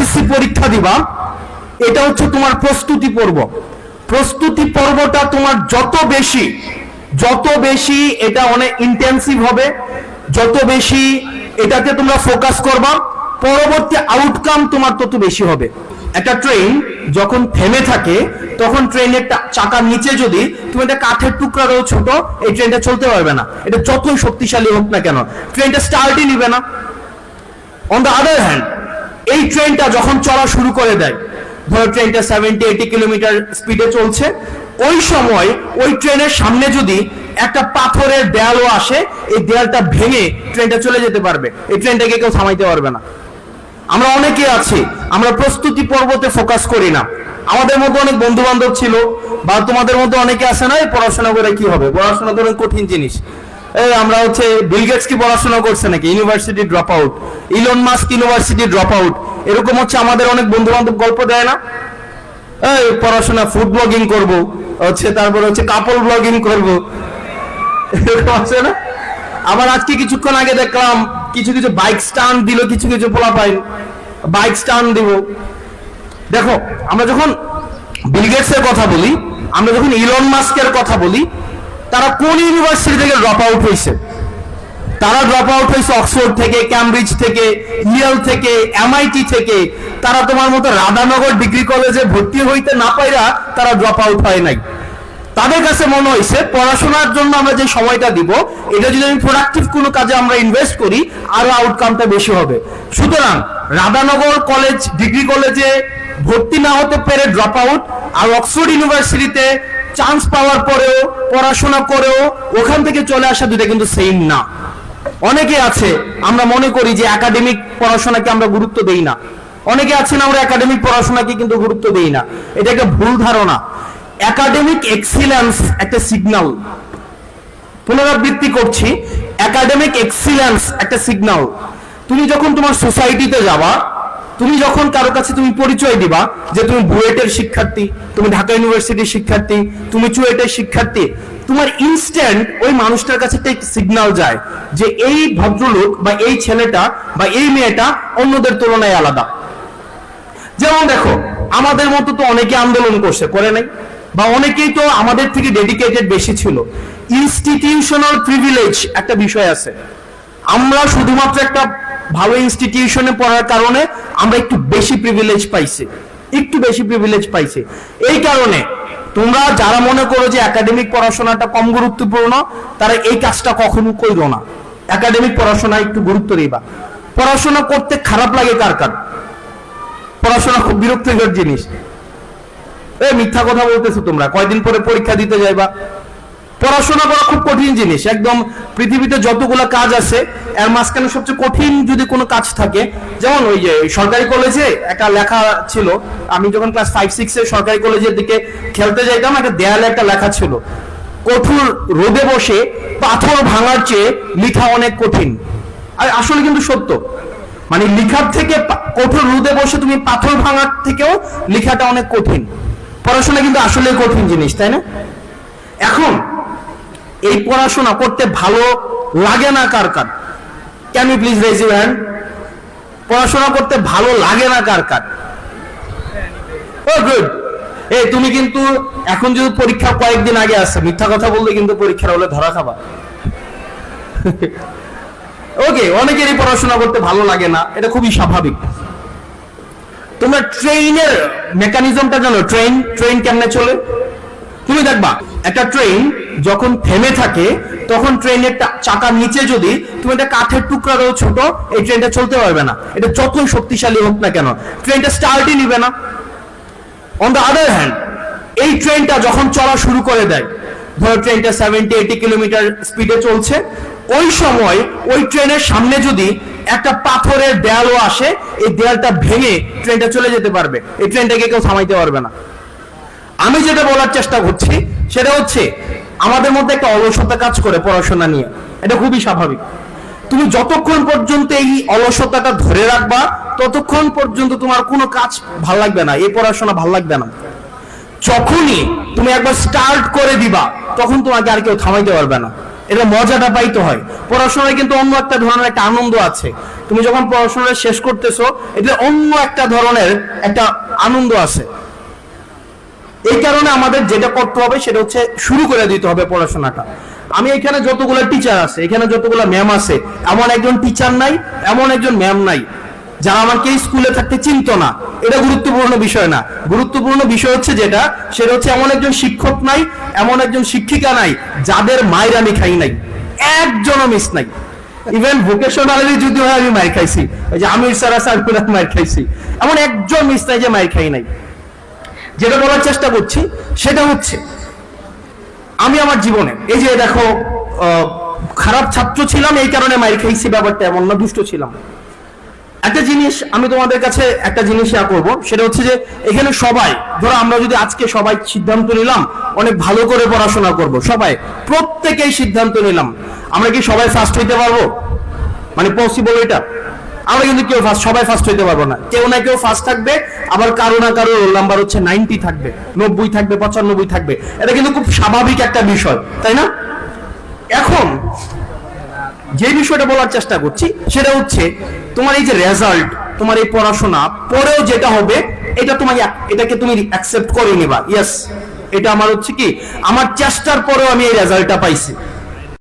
SSC পরীক্ষা দিবা, এটা হচ্ছে তোমার প্রস্তুতি পর্ব। প্রস্তুতি পর্বটা তোমার যত বেশি যত বেশি এটা অনেক ইন্টেন্সিভ হবে, যত বেশি এটাতে তোমরা ফোকাস করবা, পরবর্তী আউটকাম তোমার তত বেশি হবে। একটা ট্রেন যখন থেমে থাকে, তখন ট্রেনের চাকার নিচে যদি, তুমি একটা কাঠের টুকরা রয়েছে ছোট, এই ট্রেনটা চলতে পারবে না। এটা যতই শক্তিশালী হোক না কেন ট্রেনটা স্টার্টই নিবে না। অন দ্য আদার হ্যান্ড এই ট্রেনটা যখন চলা শুরু করে দেয়, ধরো ট্রেনটা সেভেন্টি এইটি কিলোমিটার স্পিডে চলছে, ওই সময় ওই ট্রেনের সামনে যদি একটা পাথরের দেয়ালও আসে, এই দেয়ালটা ভেঙে ট্রেনটা চলে যেতে পারবে। এই ট্রেনটাকে কেউ থামাইতে পারবে না। আমরা অনেকে আছি, আমরা প্রস্তুতি পর্বতে ফোকাস করি না। আমাদের মধ্যে অনেক বন্ধু বান্ধব ছিল, বা তোমাদের মধ্যে অনেকে আছে না পড়াশোনা করে কি হবে? পড়াশোনা ধরুন কঠিন জিনিস। এই আমরা হচ্ছে বিল গেটস কি পড়াশোনা করছে নাকি? University drop out Elon Musk university drop out এরকম হচ্ছে আমাদের অনেক বন্ধু বান্ধব গল্প দেয় না? এই পড়াশোনা ফুড ব্লগিং করব, হচ্ছে তারপর হচ্ছে কাপল ব্লগিং করব। এরকম আছে না? আবার আজকে কিছুক্ষণ আগে দেখলাম কিছু কিছু বাইক স্টান দিল, কিছু কিছু পোলা বাইক স্টান দিব। দেখো, আমরা যখন বিল গেটস এর কথা বলি, আমরা যখন ইলন মাস্কের কথা বলি তারা কোন ইউনিভার্সিটি থেকে ড্রপ আউট হয়েছে? তারা ড্রপ আউট হয়েছে অক্সফোর্ড থেকে ক্যামব্রিজ থেকে ইয়েল থেকে এমআইটি থেকে। তারা তোমার মতো রাধানগর ডিগ্রি কলেজে ভর্তি হইতে না পাইরা তারা ড্রপ আউট হয় নাই। তাদের কাছে মনে হয়েছে পড়াশোনার জন্য আমরা যে সময়টা দিব, এটা যদি আমি প্রোডাক্টিভ কোনো কাজে আমরা ইনভেস্ট করি, আরও আউটকামটা বেশি হবে। সুতরাং রাধানগর কলেজ ডিগ্রি কলেজে ভর্তি না হতে পেরে ড্রপ আউট আর অক্সফোর্ড ইউনিভার্সিটিতে চান্স পাওয়ার পরেও, পড়াশোনা করেও, ওখান থেকে চলে আসা দুটা কিন্তু সেম না। অনেকে আছে, আমরা মনে করি যে একাডেমিক পড়াশোনাকে আমরা গুরুত্ব দেই না। অনেকে আছেন, আমরা একাডেমিক পড়াশোনাকে কিন্তু গুরুত্ব দেই না। এটা একটা ভুল ধারণা। একাডেমিক এক্সিলেন্স একটা সিগন্যাল পুনরাবৃত্তি করছি একাডেমিক এক্সিলেন্স একটা সিগন্যাল তুমি যখন তোমার সোসাইটিতে যাবা তুমি যখন কারও কাছে তুমি পরিচয় দিবা যে তুমি বুয়েটের শিক্ষার্থী, তুমি ঢাকা ইউনিভার্সিটির শিক্ষার্থী, তুমি চুয়েটের শিক্ষার্থী, তোমার ইনস্ট্যান্ট ওই মানুষটার কাছে একটা সিগন্যাল যায় যে এই ভদ্রলোক বা এই ছেলেটা বা এই মেয়েটা অন্যদের তুলনায় আলাদা। যেমন দেখো, আমাদের মতো তো অনেকে আন্দোলন করছে, করে নাই? বা অনেকেই তো আমাদের থেকে ডেডিকেটেড বেশি ছিল। ইনস্টিটিউশনাল প্রিভিলেজ একটা বিষয় আছে। আমরা শুধুমাত্র একটা ভালো ইনস্টিটিউশনে পড়ার কারণে আমরা একটু বেশি প্রিভিলেজ পাইছি। একটু বেশি প্রিভিলেজ পাইছি। এই কারণে তোমরা যারা মনে করো যে একাডেমিক পড়াশোনাটা কম গুরুত্বপূর্ণ, তারা এই কাজটা কখনো করো না। একাডেমিক পড়াশোনা একটু গুরুত্ব দিবা। পড়াশোনা করতে খারাপ লাগে কার কার? পড়াশোনা খুব বিরক্তিকর জিনিস। এ মিথ্যা কথা বলতেছো তোমরা। কয়দিন পরে পরীক্ষা দিতে যাইবা। পড়াশোনা করা খুব কঠিন জিনিস। একদম পৃথিবীতে যতগুলো কাজ আছে, এর মাঝখানে সবচেয়ে কঠিন যদি কোনো কাজ থাকে, যেমন ওই যে সরকারি কলেজে একটা লেখা ছিল, আমি যখন ক্লাস ফাইভ সিক্স সরকারি কলেজের দিকে খেলতে যাইতাম, একটা দেয়ালে একটা লেখা ছিল, কঠোর রোদে বসে পাথর ভাঙার চেয়ে লিখা অনেক কঠিন। আর আসলে কিন্তু সত্য। মানে লিখার থেকে কঠোর রোদে বসে তুমি পাথর ভাঙার থেকেও লেখাটা অনেক কঠিন। পড়াশোনা কিন্তু আসলে কঠিন জিনিস, তাই না? এখন এই পড়াশোনা করতে ভালো লাগে না কার কার? Can you please raise your hand পড়াশোনা করতে ভালো লাগে না কার কার? ও গুড এই, তুমি কিন্তু এখন যদি পরীক্ষা কয়েকদিন আগে আসছে, মিথ্যা কথা বললে কিন্তু পরীক্ষার হলে ধরা খাবা। ওকে অনেকেরই পড়াশোনা করতে ভালো লাগে না, এটা খুবই স্বাভাবিক। তোমরা ট্রেনের মেকানিজমটা জানো ট্রেন ট্রেন কেমনে চলে? তুমি দেখবা, একটা ট্রেন যখন থেমে থাকে, তখন ট্রেনের চাকার নিচে যদি, তুমি একটা কাঠের টুকরা রয়েছে ছোট, এই ট্রেনটা চলতে পারবে না। এটা যতই শক্তিশালী হোক না কেন ট্রেনটা স্টার্টই নিবে না। অন দ্য আদার হ্যান্ড এই ট্রেনটা যখন চলা শুরু করে দেয়, ধরো ট্রেনটা সেভেন্টি এইটি কিলোমিটার স্পিডে চলছে, ওই সময় ওই ট্রেনের সামনে যদি একটা পাথরের দেয়ালও আসে, এই দেয়ালটা ভেঙে ট্রেনটা চলে যেতে পারবে। এই ট্রেনটাকে কেউ থামাইতে পারবে না। আমি যেটা বলার চেষ্টা করছি, সেটা হচ্ছে আমাদের মধ্যে একটা অলসতা কাজ করে পড়াশোনা নিয়ে। এটা খুবই স্বাভাবিক। তুমি যতক্ষণ পর্যন্ত এই অলসতাটা ধরে রাখবা, ততক্ষণ পর্যন্ত তোমার কোনো কাজ ভালো লাগবে না, এই পড়াশোনা ভালো লাগবে না। যখনই তুমি একবার স্টার্ট করে দিবা, তখন তোমাকে আর কেউ থামাইতে পারবে না। এটা মজাটা পাইতে হয়। পড়াশোনায় কিন্তু অন্য একটা ধরনের একটা আনন্দ আছে। তুমি যখন পড়াশোনা শেষ করতেছো এটা অন্য একটা ধরনের একটা আনন্দ আছে। এই কারণে আমাদের যেটা করতে হবে সেটা হচ্ছে শুরু করে দিতে হবে পড়াশোনাটা। আমি এখানে যতগুলো টিচার আছে, এখানে যতগুলো ম্যাম আছে, এমন একজন টিচার নাই, এমন একজন ম্যাম নাই, যারা আমাকে স্কুলে থাকতে চিনতো না। এটা গুরুত্বপূর্ণ বিষয় না। গুরুত্বপূর্ণ বিষয় হচ্ছে যেটা, সেটা হচ্ছে এমন একজন শিক্ষক নাই, এমন একজন শিক্ষিকা নাই, যাদের মায়ের আমি খাই নাই। একজনও মিস নাই। ইভেন ভোকেশনালি যদি হয়, আমি মায়ের খাইছি। যে আমির স্যার আছে, আমি মায়ের খাইছি। এমন একজন মিস নাই যে মায়ের খাই নাই। যেটা বলার চেষ্টা করছি, সেটা হচ্ছে, আমি আমার জীবনে, এই যে দেখো খারাপ ছাত্র ছিলাম, এই কারণে মাইর খেয়েছি ব্যাপারটা এমন না, দুষ্ট ছিলাম। একটা জিনিস আমি তোমাদের কাছে একটা জিনিস ইয়া করব, সেটা হচ্ছে যে, এখানে সবাই, ধরো আমরা যদি আজকে সবাই সিদ্ধান্ত নিলাম, অনেক ভালো করে পড়াশোনা করব, সবাই, প্রত্যেকেই সিদ্ধান্ত নিলাম, আমরা কি সবাই ফার্স্ট হইতে পারব? মানে পসিবল এটা? আমরা কিন্তু কেউ ফার্স্ট সবাই ফার্স্ট হইতে পারব না। কেউ না কেউ ফার্স্ট থাকবে, আবার কারও না কারও রোল নাম্বার হচ্ছে নাইনটি থাকবে, নব্বই থাকবে, পঁচানব্বই থাকবে। এটা কিন্তু খুব স্বাভাবিক একটা বিষয়, তাই না? এখন যে বিষয়টা বলার চেষ্টা করছি, সেটা হচ্ছে তোমার এই যে রেজাল্ট তোমার এই পড়াশোনা, পরেও যেটা হবে, এটা তোমাকে এটাকে তুমি অ্যাকসেপ্ট করে নিবা। ইয়েস এটা আমার হচ্ছে কি? আমার চেষ্টার পরেও আমি এই রেজাল্টটা পাইছি।